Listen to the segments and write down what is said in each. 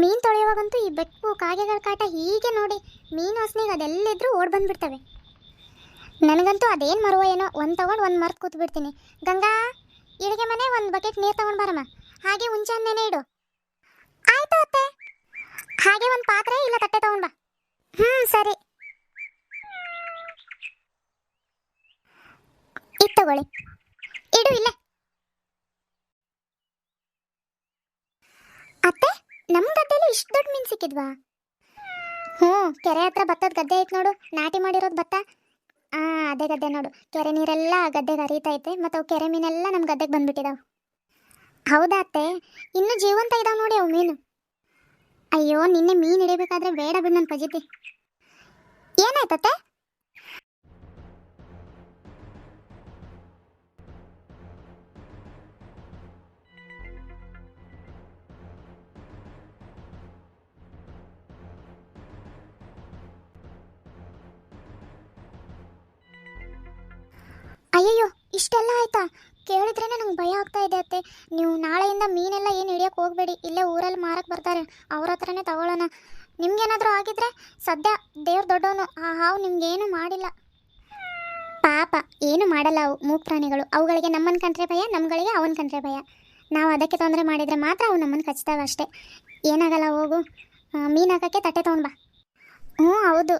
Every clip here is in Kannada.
ಮೀನು ತೊಳೆಯುವಾಗಂತೂ ಈ ಬೆಕ್ಕು, ಕಾಗೆಗಳ ಕಾಟ ಹೀಗೆ ನೋಡಿ ಮೀನು ಹಸ್ನಿಗೆ ಅದೆಲ್ಲಿದ್ರೂ ಓಡ್ ಬಂದ್ಬಿಡ್ತವೆ. ನನಗಂತೂ ಅದೇನು ಮರುವ ಏನೋ ಒಂದು ತೊಗೊಂಡು ಒಂದು ಮರ್ತು ಕೂತ್ ಬಿಡ್ತೀನಿ ಗಂಗಾ, ಇಳಿಗೆ ಮನೆ ಒಂದು ಬಕೆಟ್ ನೀರು ತಗೊಂಡು ಬರಮ್ಮ. ಹಾಗೆ ನೆನೆ ಇಡು. ಆಯ್ತು ಅತ್ತೆ. ಹಾಗೆ ಒಂದು ಪಾತ್ರೆ ಇಲ್ಲ ತಟ್ಟೆ ತಗೊಂಡ್ಬ ಬಾ. ಹ್ಞೂ ಸರಿ. ಇದು ತಗೊಳ್ಳಿ. ಇಡು ಇಲ್ಲೇ. ಅತ್ತೆ ಗದ್ದೆಲಿ ಇಷ್ಟು ದೊಡ್ಡ ಮೀನು ಸಿಕ್ಕಿದ್ವಾ? ಹ್ಞೂ ಕೆರೆ ಹತ್ರ ಭತ್ತದ ಗದ್ದೆ ಐತೆ ನೋಡು. ನಾಟಿ ಮಾಡಿರೋದು ಭತ್ತ ಆ, ಅದೇ ಗದ್ದೆ ನೋಡು. ಕೆರೆ ನೀರೆಲ್ಲ ಗದ್ದೆಗೆ ಹರಿತೈತೆ ಮತ್ತು ಅವು ಕೆರೆ ಮೀನೆಲ್ಲ ನಮ್ಮ ಗದ್ದೆಗೆ ಬಂದ್ಬಿಟ್ಟಿದಾವೆ. ಹೌದಾ ಅತ್ತೆ? ಇನ್ನೂ ಜೀವಂತ ಇದಾವೆ ನೋಡಿ ಅವು ಮೀನು. ಅಯ್ಯೋ, ನಿನ್ನೆ ಮೀನು ಹಿಡಿಬೇಕಾದ್ರೆ ಬೇಡ ಬಿಡು ನನ್ನ ಪಜಿತಿ. ಏನಾಯ್ತತ್ತೆ? ಅಯ್ಯಯ್ಯೋ, ಇಷ್ಟೆಲ್ಲ ಆಯ್ತಾ? ಕೇಳಿದ್ರೇನೆ ನಂಗೆ ಭಯ ಆಗ್ತಾ ಇದೆ ಅತ್ತೆ. ನೀವು ನಾಳೆಯಿಂದ ಮೀನೆಲ್ಲ ಏನು ಹಿಡಿಯೋಕೆ ಹೋಗಬೇಡಿ, ಇಲ್ಲೇ ಊರಲ್ಲಿ ಮಾರಕ್ಕೆ ಬರ್ತಾರೆ. ಅವ್ರ ಹತ್ರನೇ ತಗೊಳ್ಳೋಣ. ನಿಮ್ಗೇನಾದರೂ ಆಗಿದ್ರೆ ಸದ್ಯ ದೇವ್ರ ದೊಡ್ಡವನು, ಆ ಹಾವು ನಿಮ್ಗೇನು ಮಾಡಿಲ್ಲ. ಪಾಪ, ಏನು ಮಾಡಲ್ಲ ಅವು ಮೂಕ್ ಪ್ರಾಣಿಗಳು. ಅವುಗಳಿಗೆ ನಮ್ಮನ್ನು ಕಂಡ್ರೆ ಭಯ, ನಮ್ಗಳಿಗೆ ಅವನ ಕಂಡ್ರೆ ಭಯ. ನಾವು ಅದಕ್ಕೆ ತೊಂದರೆ ಮಾಡಿದರೆ ಮಾತ್ರ ಅವು ನಮ್ಮನ್ನು ಕಚ್ತಾವೆ ಅಷ್ಟೇ. ಏನಾಗಲ್ಲ ಹೋಗು. ಮೀನು ಹಾಕೋಕ್ಕೆ ತಟ್ಟೆ ತೊಗೊಂಡ್ಬಾ ಹ್ಞೂ, ಹೌದು.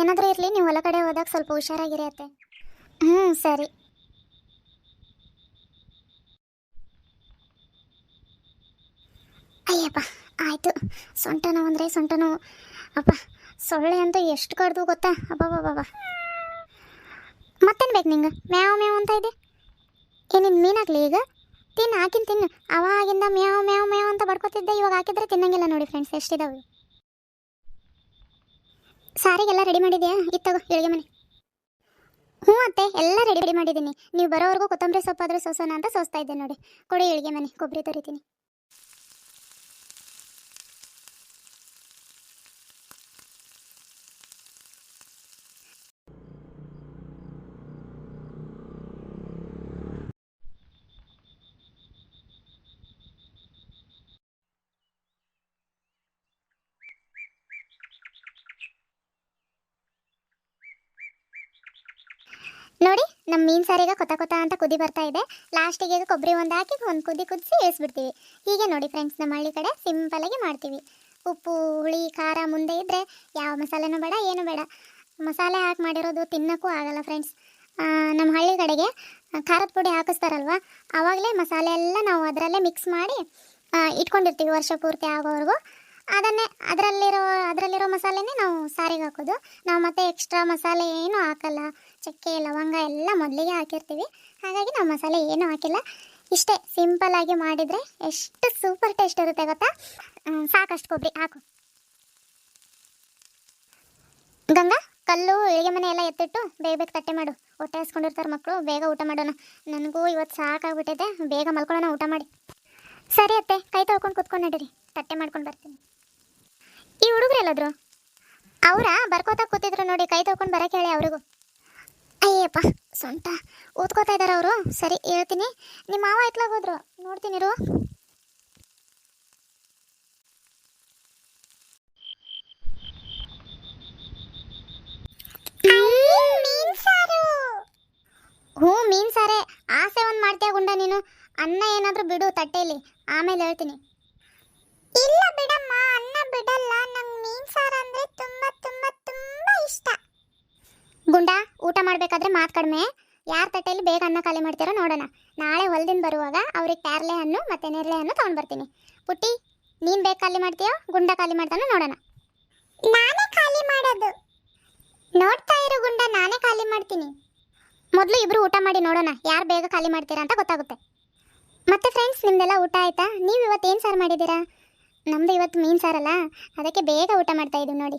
ಏನಾದರೂ ಇರಲಿ, ನೀವು ಹೊಲ ಕಡೆ ಹೋದಾಗ ಸ್ವಲ್ಪ ಹುಷಾರಾಗಿರಿ ಅತ್ತೆ. ಹ್ಞೂ ಸರಿ. ಅಯ್ಯಪ್ಪ, ಆಯಿತು. ಸೊಂಟ ನೋವು ಅಂದರೆ ಸೊಂಟ ನೋವು. ಅಪ್ಪ, ಸೊಳ್ಳೆ ಅಂತ ಎಷ್ಟು ಕಡ್ದು ಗೊತ್ತಾ? ಅಬ್ಬಬ್ಬಬ್ಬ ಮತ್ತೇನು ಬೇಕು ನಿಂಗೆ? ಮ್ಯಾವ್ ಮ್ಯಾವ್ ಅಂತ ಇದೆ? ಏನಿನ್ ಮೀನಾಗಲಿ ಈಗ? ತಿನ್ನು, ಹಾಕಿನ ತಿನ್ನು. ಅವಾಗಿಂದ ಮ್ಯಾವ್ ಮ್ಯಾವ್ ಮ್ಯಾವ್ ಅಂತ ಬಡ್ಕೊತಿದ್ದೆ, ಇವಾಗ ಹಾಕಿದ್ರೆ ತಿನ್ನಂಗಿಲ್ಲ ನೋಡಿ ಫ್ರೆಂಡ್ಸ್ ಎಷ್ಟಿದಾವೆ. ಸಾರಿಗೆಲ್ಲ ರೆಡಿ ಮಾಡಿದ್ಯಾ? ಇತ್ತಗೋ ಇಳಿಗೆ ಮನೆ. ಹ್ಞೂ ಅತ್ತೆ, ಎಲ್ಲ ರೆಡಿ ರೆಡಿ ಮಾಡಿದ್ದೀನಿ. ನೀವು ಬರೋವರೆಗೂ ಕೊತ್ತಂಬರಿ ಸೊಪ್ಪಾದರೂ ಸೋಸೋಣ ಅಂತ ಸೋಸ್ತಾ ಇದ್ದೆ ನೋಡಿ. ಕೊಡಿ, ಇಳಿಗೆ ಮನೆ, ಕೊಬ್ಬರಿ ತೊರಿತೀನಿ. ನೋಡಿ ನಮ್ಮ ಮೀನು ಸಾರಿಗೆ ಕೊತ ಕೊತ ಅಂತ ಕುದಿ ಬರ್ತಾ ಇದೆ. ಲಾಸ್ಟಿಗೆ ಕೊಬ್ಬರಿ ಒಂದು ಹಾಕಿ ಒಂದು ಕುದಿ ಕುದಿಸಿ ಇಳಿಸ್ಬಿಡ್ತೀವಿ ಹೀಗೆ ನೋಡಿ ಫ್ರೆಂಡ್ಸ್ ನಮ್ಮ ಹಳ್ಳಿ ಕಡೆ ಸಿಂಪಲಾಗಿ ಮಾಡ್ತೀವಿ. ಉಪ್ಪು, ಹುಳಿ, ಖಾರ ಮುಂದೆ ಇದ್ದರೆ ಯಾವ ಮಸಾಲೆನೂ ಬೇಡ, ಏನು ಬೇಡ. ಮಸಾಲೆ ಹಾಕಿ ಮಾಡಿರೋದು ತಿನ್ನೋಕ್ಕೂ ಆಗಲ್ಲ ಫ್ರೆಂಡ್ಸ್ ನಮ್ಮ ಹಳ್ಳಿ ಕಡೆಗೆ ಖಾರದ ಪುಡಿ ಹಾಕಿಸ್ತಾರಲ್ವ? ಆವಾಗಲೇ ಮಸಾಲೆ ಎಲ್ಲ ನಾವು ಅದರಲ್ಲೇ ಮಿಕ್ಸ್ ಮಾಡಿ ಇಟ್ಕೊಂಡಿರ್ತೀವಿ ವರ್ಷ ಪೂರ್ತಿ ಆಗೋವರೆಗೂ. ಅದನ್ನೇ, ಅದರಲ್ಲಿರೋ ಅದರಲ್ಲಿರೋ ಮಸಾಲೆನೇ ನಾವು ಸಾರಿಗೆ ಹಾಕೋದು. ನಾವು ಮತ್ತೆ ಎಕ್ಸ್ಟ್ರಾ ಮಸಾಲೆ ಏನೂ ಹಾಕಲ್ಲ. ಚಕ್ಕೆ, ಲವಂಗ ಎಲ್ಲ ಮೊದಲಿಗೆ ಹಾಕಿರ್ತೀವಿ. ಹಾಗಾಗಿ ನಾವು ಮಸಾಲೆ ಏನು ಹಾಕಿಲ್ಲ. ಇಷ್ಟೇ ಸಿಂಪಲ್ ಆಗಿ ಮಾಡಿದರೆ ಎಷ್ಟು ಸೂಪರ್ ಟೇಸ್ಟ್ ಇರುತ್ತೆ ಗೊತ್ತಾ? ಸಾಕಷ್ಟು ಕೊಬ್ಬರಿ ಹಾಕು. ಗಂಗಾ, ಕಲ್ಲು, ಇಳಿಗೆ ಮನೆ ಎಲ್ಲ ಎತ್ತಿಟ್ಟು ಬೇಗ ಬೇಗ ತಟ್ಟೆ ಮಾಡು. ಹೊಟ್ಟೆ ಹಸ್ಕೊಂಡಿರ್ತಾರೆ ಮಕ್ಕಳು ಬೇಗ ಊಟ ಮಾಡೋಣ. ನನಗೂ ಇವತ್ತು ಸಾಕಾಗ್ಬಿಟ್ಟಿದೆ. ಬೇಗ ಮಲ್ಕೊಳ್ಳೋಣ, ಊಟ ಮಾಡಿ. ಸರಿ ಅತ್ತೆ, ಕೈ ತೊಳ್ಕೊಂಡು ಕುತ್ಕೊಂಡು ನಡೀರಿ. ತಟ್ಟೆ ಮಾಡ್ಕೊಂಡು ಬರ್ತೀನಿ. ಈ ಹುಡುಗರು ಎಲ್ಲಾದ್ರು? ಅವರ ಬರ್ಕೋತಾ ಕೂತಿದ್ರು ನೋಡಿ, ಕೈ ತೊಳ್ಕೊಂಡು ಬರಕ್ಕೆ ಹೇಳಿ ಅವ್ರಿಗೂ. ಅಯ್ಯಪ್ಪ ಸೊಂಟ. ಓದ್ಕೋತಾ ಇದ್ದಾರೆ ಅವರು. ಸರಿ, ಹೇಳ್ತೀನಿ. ನಿಮ್ಮ ಮಾವ ಎತ್ಲಾಗ ಹೋದ್ರು? ನೋಡ್ತೀನಿ ಇರು. ಹ್ಞೂ, ಮೀನ್ ಸಾರೆ. ಆಸೆ ಒಂದು ಮಾಡ್ತೀಯ ಗುಂಡ ನೀನು? ಅನ್ನ ಏನಾದರೂ ಬಿಡು ತಟ್ಟೆಯಲ್ಲಿ ಆಮೇಲೆ ಹೇಳ್ತೀನಿ. ಇಲ್ಲ ಬಿಡಮ್ಮ, ಅನ್ನ ಬಿಡಲ್ಲ. ನಂಗೆ ಮೀನ್ ಸಾರು ಅಂದ್ರೆ ತುಂಬಾ ತುಂಬಾ ತುಂಬಾ ಇಷ್ಟ. ಗುಂಡ ಊಟ ಮಾಡಬೇಕಾದ್ರೆ ಮಾತು ಕಡಿಮೆ. ಯಾರ ತಟ್ಟೆಯಲ್ಲಿ ಬೇಗ ಅನ್ನ ಖಾಲಿ ಮಾಡ್ತೀರೋ ನೋಡೋಣ. ನಾಳೆ ಹೊಲದಿಂದ ಬರುವಾಗ ಅವ್ರಿಗೆ ಪ್ಯಾರ್ಲೆ ಹಣ್ಣು ಮತ್ತೆ ನೆರಳೆ ಹಣ್ಣು ತೊಗೊಂಡು ಬರ್ತೀನಿ. ಪುಟ್ಟಿ ನೀನ್ ಬೇಗ ಖಾಲಿ ಮಾಡ್ತೀಯೋ? ಗುಂಡ ಖಾಲಿ ಮಾಡ್ತಾನೋ ನೋಡೋಣ. ನಾನೇ ಖಾಲಿ ಮಾಡೋದು. ನೋಡ್ತಾ ಇರು ಗುಂಡ ನಾನೇ ಖಾಲಿ ಮಾಡ್ತೀನಿ. ಮೊದಲು ಇಬ್ರು ಊಟ ಮಾಡಿ ನೋಡೋಣ ಯಾರು ಬೇಗ ಖಾಲಿ ಮಾಡ್ತೀರಾ ಅಂತ ಗೊತ್ತಾಗುತ್ತೆ. ಮತ್ತೆ ಫ್ರೆಂಡ್ಸ್ ನಿಮ್ದೆಲ್ಲ ಊಟ ಆಯ್ತಾ? ನೀವು ಇವತ್ತು ಏನು ಸಾರು ಮಾಡಿದ್ದೀರಾ? ನಮ್ಮದು ಇವತ್ತು ಮೀನು ಸಾರಲ್ಲ, ಅದಕ್ಕೆ ಬೇಗ ಊಟ ಮಾಡ್ತಾ ಇದ್ದೀವಿ ನೋಡಿ.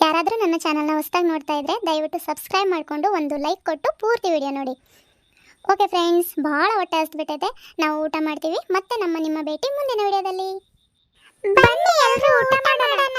ಯಾರಾದರೂ ನನ್ನ ಚಾನಲ್ನ ಹೊಸ್ದಾಗಿ ನೋಡ್ತಾ ಇದ್ರೆ ದಯವಿಟ್ಟು ಸಬ್ಸ್ಕ್ರೈಬ್ ಮಾಡಿಕೊಂಡು ಒಂದು ಲೈಕ್ ಕೊಟ್ಟು ಪೂರ್ತಿ ವಿಡಿಯೋ ನೋಡಿ. ಓಕೆ ಫ್ರೆಂಡ್ಸ್, ಭಾಳ ಹೊಟ್ಟೆ ಹಸ್ಬಿಟ್ಟೈತೆ ನಾವು ಊಟ ಮಾಡ್ತೀವಿ. ಮತ್ತೆ ನಮ್ಮ ನಿಮ್ಮ ಭೇಟಿ ಮುಂದಿನ ವಿಡಿಯೋದಲ್ಲಿ. ಬನ್ನಿ ಎಲ್ಲರೂ ಊಟ ಮಾಡೋಣ.